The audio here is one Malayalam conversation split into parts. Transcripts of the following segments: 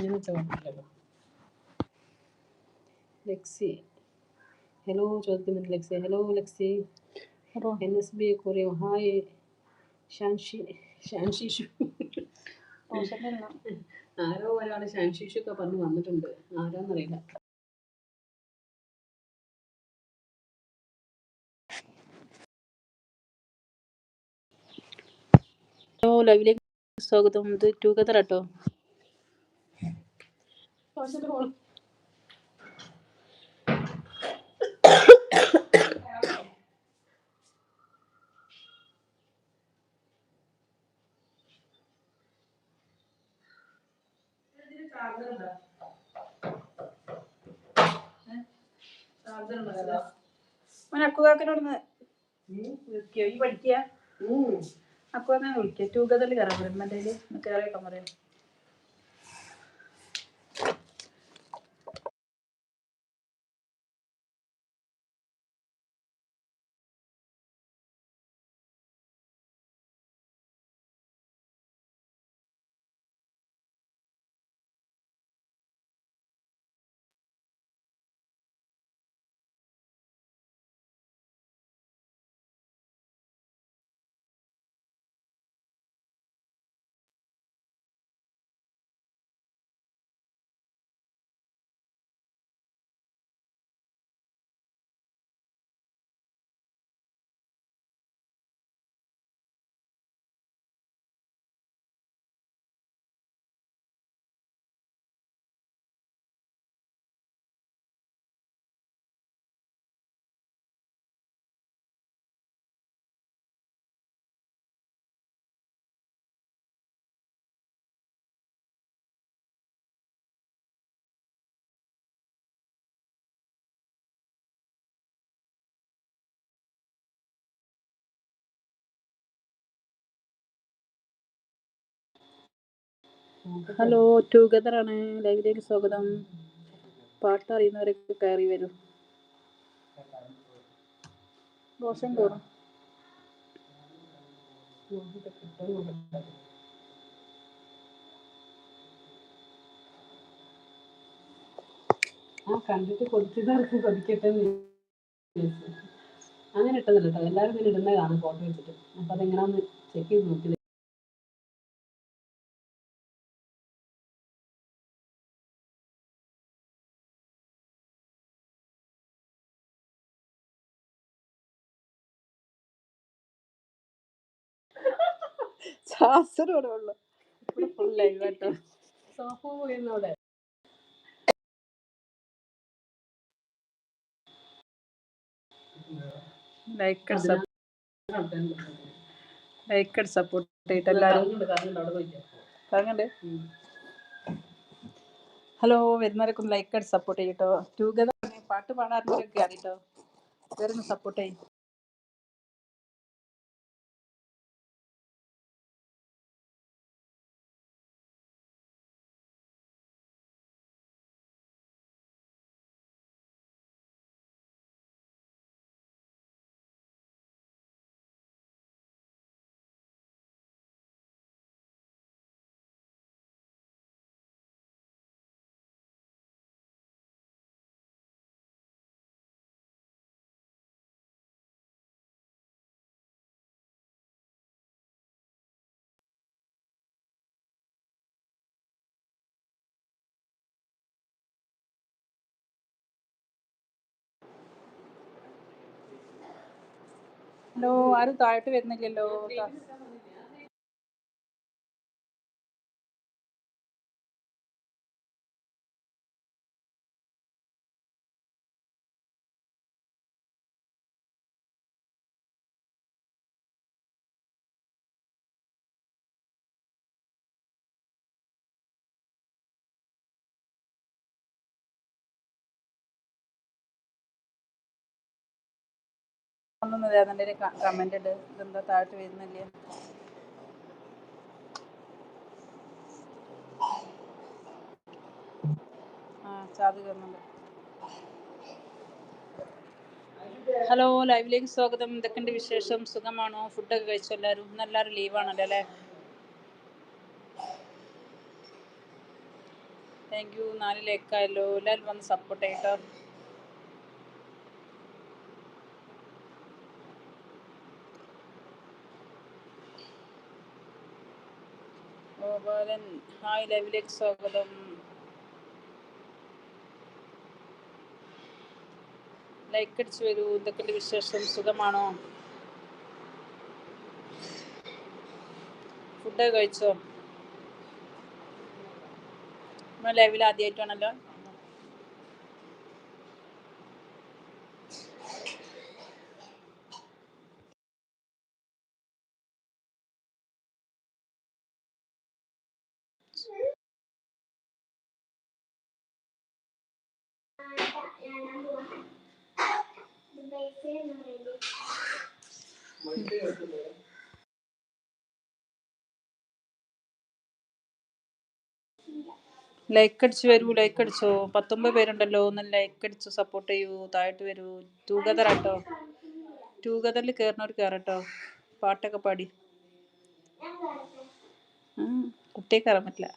ഇങ്ങനെ ചോദിക്കില്ലല്ലോ ലക്സി. ഹലോ ചോദിക്കുന്നുണ്ട് Lexi. Hello Lexi. N S B കുറയോ hi ഷാൻഷി ഷാൻഷിഷു ആരോ ഒരാൾ ഷാൻഷിഷു ഒക്കെ പറഞ്ഞ് വന്നിട്ടുണ്ട്. ആരാന്നറിയില്ല. ലൈവിലേക്ക് സ്വാഗതം. ഇത് ടുഗദർ കേട്ടോ അക്കുകാക്കനോടൊന്ന് വിളിക്കുക ഈ പഠിക്കുക അക്കുവാക്കനെ വിളിക്കുക ടുഗദറിൽ കയറാൻ പറയും. മറ്റേ കയറി വെക്കാൻ പറയാം. ഹലോ ടുഗദർ ആണ്. ലൈവിലേക്ക് സ്വാഗതം. പാട്ട് അറിയുന്നവരൊക്കെ കയറി വരും. ദോഷം തോറും ആ കണ്ടിട്ട് കൊതിച്ചതാർക്ക് കൊതിക്കട്ടെ. അങ്ങനെ ഇട്ടതല്ലോ കേട്ടോ. എല്ലാവരും ഇങ്ങനെ ഇടുന്ന കാണും ഫോട്ടോ വെച്ചിട്ട് അപ്പം അതെങ്ങനെയാന്ന് ചെക്ക് ചെയ്ത് നോക്കി ഉള്ളു ഫുൾ ലൈവ് കേട്ടോ സോഫ പോയിരുന്നവിടെ ലൈക്ക് ലൈക്ക് സപ്പോർട്ട് ചെയ്തിട്ട് എല്ലാവരും ഹലോ വരുന്നവരൊക്കെ ഒന്ന് ലൈക്ക് സപ്പോർട്ട് ചെയ്യട്ടോ. ടുഗദർ പാട്ട് പാടാറുണ്ടോ അറിയട്ടോ ഇവരൊന്ന് സപ്പോർട്ട് ചെയ്യും. ആരും താഴോട്ട് വരുന്നില്ലല്ലോ ഒന്നൊന്നും ഏതാണ്ട് കമന്റ് ഇട്. ഇതെന്താ താഴോട്ട് വരുന്നില്ല? ആ ചാത് കയറുന്നുണ്ട്. ഹലോ ലൈവിലേക്ക് സ്വാഗതം. എന്തൊക്കെയുണ്ട് വിശേഷം? സുഖമാണോ? ഫുഡൊക്കെ കഴിച്ചോ എല്ലാവരും? ഇന്ന് എല്ലാവരും ലീവാണല്ലോ അല്ലേ? താങ്ക് യു നാലിലേക്കായല്ലോ എല്ലാവരും വന്ന് സപ്പോർട്ട് ചെയ്യട്ടോ. ഗോപാലൻ ഹായ് ലൈവിലേക്ക് സ്വാഗതം. ലൈക്ക് അടിച്ചു വരൂ. എന്തൊക്കെയുണ്ട് വിശേഷം? സുഖമാണോ? ഫുഡ് കഴിച്ചോ? നമ്മൾ ലൈവിൽ ആദ്യമായിട്ടാണല്ലോ ലൈക്ക് അടിച്ചു വരൂ ലൈക്ക് അടിച്ചോ പത്തൊമ്പത് പേരുണ്ടല്ലോ ഒന്ന് ലൈക്ക് അടിച്ചു സപ്പോർട്ട് ചെയ്യൂ താഴോട്ട് വരൂ. ടൂഗദർ ആട്ടോ ടൂഗദറിൽ കയറുന്നവർ കയറട്ടോ പാട്ടൊക്കെ പാടി. കുട്ടിയെ കയറാൻ പറ്റില്ല.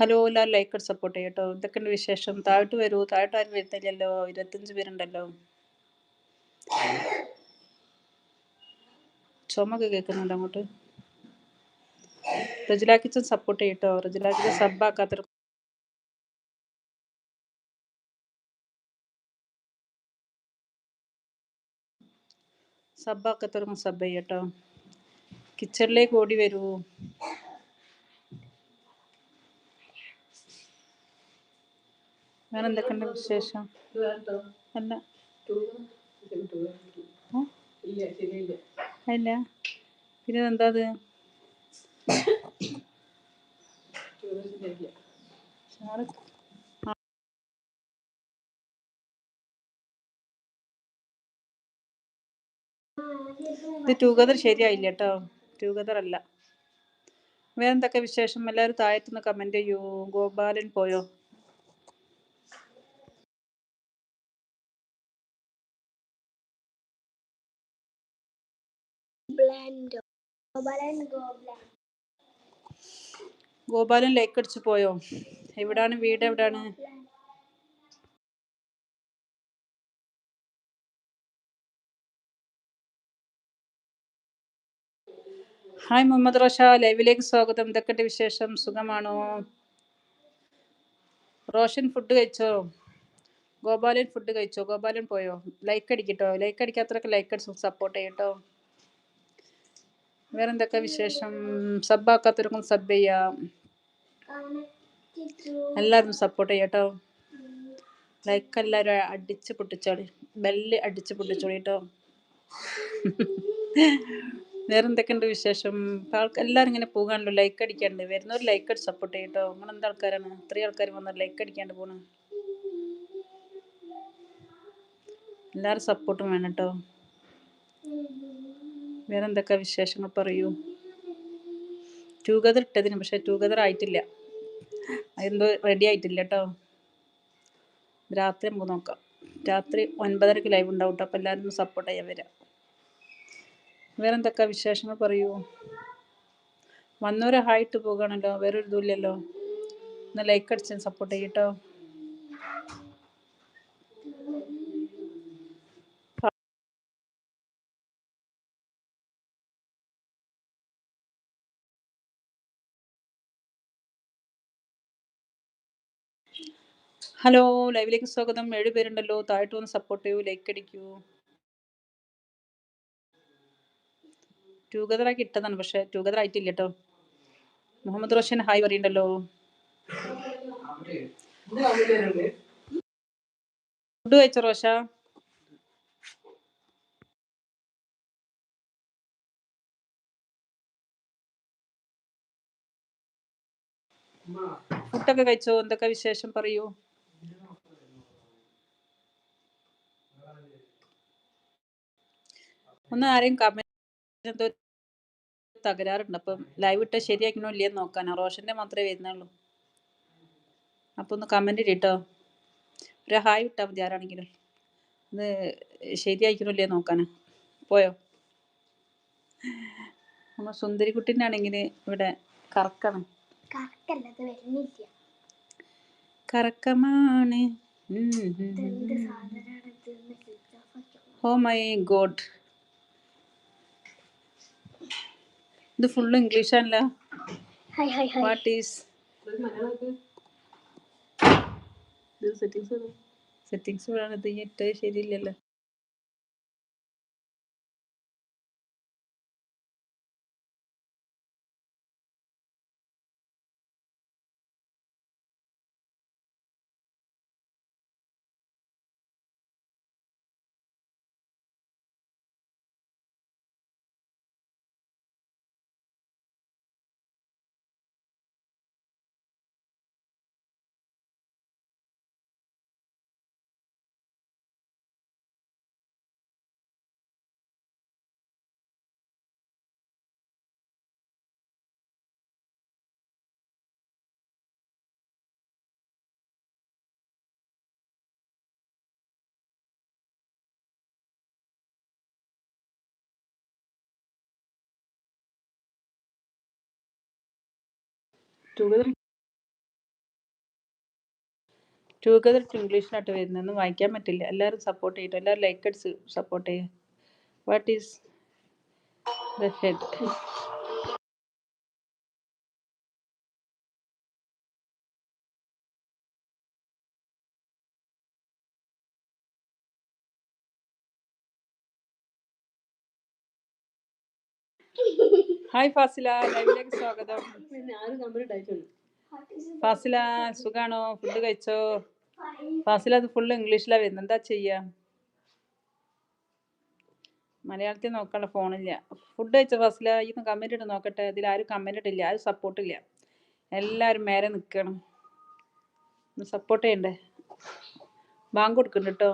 ഹലോ എല്ലാവരും ലൈക്ക് സപ്പോർട്ട് ചെയ്യട്ടോ. എന്തൊക്കെയുണ്ട് വിശേഷം. താഴോട്ട് വരൂ. താഴോട്ട് ആരും വരുന്നില്ലല്ലോ. ഇരുപത്തഞ്ച് പേരുണ്ടല്ലോ. ചുമക്ക് കേൾക്കുന്നുണ്ട് അങ്ങോട്ട്? റജില കിച്ചൻ സപ്പോർട്ട് ചെയ്യട്ടോ റജില കിച്ചൻ സബ്ബാക്കാത്തൊരു സബ്ബാക്കാത്തവർക്കും സബ് ചെയ്യട്ടോ. കിച്ചണിലേക്ക് ഓടി വരൂ. വേറെ എന്തൊക്കെയുണ്ട് വിശേഷം? അല്ല? അല്ല പിന്നെ എന്താ അത്? ആ. ഇത് ടുഗദർ ശരിയായില്ല കേട്ടോ ടുഗദർ അല്ല. വേറെന്തൊക്കെ വിശേഷം? എല്ലാവരും താഴത്തുനിന്ന് കമന്റ് ചെയ്യൂ. ഗോപാലൻ പോയോ? ബ്ലാൻഡോ ഗോപാലൻ blend. ഗോപാലൻ ലൈക്ക് അടിച്ചു പോയോ? എവിടാണ് വീട് എവിടാണ്? ഹായ് മുഹമ്മദ് റോഷ ലൈവിലേക്ക് സ്വാഗതം. എന്തൊക്കെയുണ്ട് വിശേഷം? സുഖമാണോ? റോഷൻ ഫുഡ് കഴിച്ചോ? ഗോപാലൻ ഫുഡ് കഴിച്ചോ? ഗോപാലൻ പോയോ? ലൈക്ക് അടിക്കട്ടോ? ലൈക്ക് അടിക്കാത്തവരൊക്കെ ലൈക്ക് അടിച്ച് സപ്പോർട്ട് ചെയ്യട്ടോ. വേറെന്തൊക്കെ വിശേഷം? സബ്ബാക്കാത്തവർക്കും സബ് ചെയ്യാം. എല്ലാവരും സപ്പോർട്ട് ചെയ്യട്ടോ ലൈക്ക് എല്ലാവരും അടിച്ച് പൊട്ടിച്ചോളി. ബെല്ല് അടിച്ച് പൊട്ടിച്ചോളി കേട്ടോ വേറെ എന്തൊക്കെയുണ്ട് വിശേഷം എല്ലാവരും ഇങ്ങനെ പോകാണല്ലോ. ലൈക്ക് അടിക്കാണ്ട്. വരുന്നവർ ലൈക്ക് അടിച്ച് സപ്പോർട്ട് ചെയ്യട്ടോ നിങ്ങൾ എന്താ ആൾക്കാരാണ്? ഇത്രയും ആൾക്കാർ വന്നവർ ലൈക്ക് അടിക്കാണ്ട് പോണ്. എല്ലാവരും സപ്പോർട്ടും വേണം കേട്ടോ വേറെ എന്തൊക്കെ വിശേഷങ്ങൾ പറയൂ? ടൂഗദർ ഇട്ടതിന് പക്ഷെ ടൂഗദർ ആയിട്ടില്ല. അതെന്തോ റെഡി ആയിട്ടില്ല കേട്ടോ രാത്രി നമുക്ക് നോക്കാം. രാത്രി ഒൻപതരക്ക് ലൈവ് ഉണ്ടാവും കേട്ടോ അപ്പോൾ എല്ലാവരും സപ്പോർട്ട് ചെയ്യാൻ വരാം. വേറെ എന്തൊക്കെ വിശേഷങ്ങൾ പറയൂ? വന്നവരെ ഹായിട്ട് പോകണല്ലോ. വേറെ ഒരു ഇതുമില്ലല്ലോ ഒന്ന് ലൈക്ക് അടിച്ചാൽ സപ്പോർട്ട് ചെയ്യട്ടോ ഹലോ ലൈവിലേക്ക് സ്വാഗതം. ഏഴ് പേരുണ്ടല്ലോ. താഴോട്ട് വന്ന് സപ്പോർട്ട് ചെയ്യൂ ലൈക്ക് അടിക്കൂ. ടൂഗദർ ആക്കി ഇട്ടതാണ് പക്ഷെ ടൂഗദർ ആയിട്ടില്ല കേട്ടോ മുഹമ്മദ് റോഷൻ ഹായ് പറയണ്ടല്ലോ. ഫുഡ് കഴിച്ചോ റോഷ? ഫുഡൊക്കെ കഴിച്ചോ? എന്തൊക്കെ വിശേഷം പറയൂ? ഒന്ന് ആരെയും കമന്റ് എന്തോ തകരാറുണ്ട്. അപ്പം ലൈവ് ഇട്ട് ശരിയാക്കണോ ഇല്ലയെന്ന് നോക്കാനാ റോഷന്റെ മാത്രമേ വരുന്നുള്ളൂ. അപ്പൊ ഒന്ന് കമന്റ് ഇട്ടോ ഒരു ഹായ് ഇട്ടാൽ മതി ആരാണെങ്കിലും. ഇത് ശരിയാക്കണോ ഇല്ലയെന്ന് നോക്കാനാ. പോയോ? നമ്മൾ സുന്ദരിക്കുട്ടിന്റെ ആണെങ്കിൽ ഇവിടെ കറക്കണം. കറക്കമാണ്. ഓ മൈ ഗോഡ് ഇത് ഫുൾ ഇംഗ്ലീഷ് ആണല്ലോ. Hi hi hi what is settings ഇത് സെറ്റിങ്സ് ഇട്ട് ശരിയില്ലല്ലോ. ടുഗദർ ടുഗദർ ഇംഗ്ലീഷിലായിട്ട് വരുന്നതൊന്നും വായിക്കാൻ പറ്റില്ല. എല്ലാവരും സപ്പോർട്ട് ചെയ്യട്ടോ എല്ലാവരും ലൈക്ക് അടിച്ച് സപ്പോർട്ട് ചെയ്യുക what is the head hi Fasila ലൈവിലേക്ക് സ്വാഗതം. ഫാസില സുഖാണോ? ഫുഡ് കഴിച്ചോ? ഫാസില അത് ഫുള്ള് ഇംഗ്ലീഷിലാണ് വരുന്നത്. എന്താ ചെയ്യാ? മലയാളത്തിൽ നോക്കാനുള്ള ഫോണില്ല ഫുഡ് കഴിച്ച ഫാസില? ഇന്ന് കമന്റ് ഇട്ട് നോക്കട്ടെ. ഇതിൽ ആരും കമന്റ് ഇട്ടില്ല. ആരും സപ്പോർട്ട് ഇല്ല. എല്ലാവരും മേരെ നിൽക്കണം ഒന്ന് സപ്പോർട്ട് ചെയ്യണ്ടേ? ബാങ്ക് കൊടുക്കുന്നുണ്ട് കേട്ടോ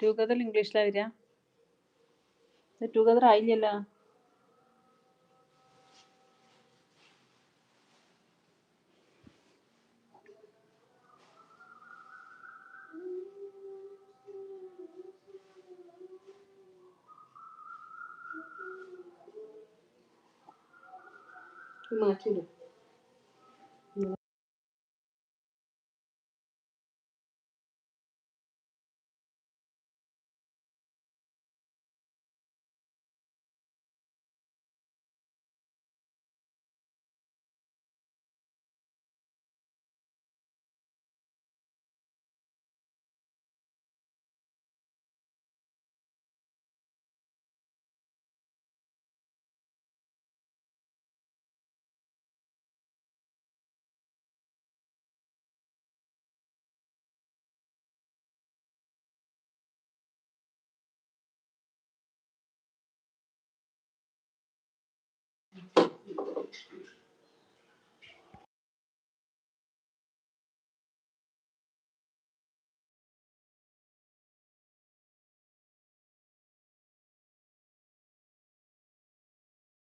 ടുഗദർ ഇംഗ്ലീഷിലാണ് വരിക. ഇത് ടുഗദർ ആയില്ലല്ലോ മാറ്റിയിടും exclusion.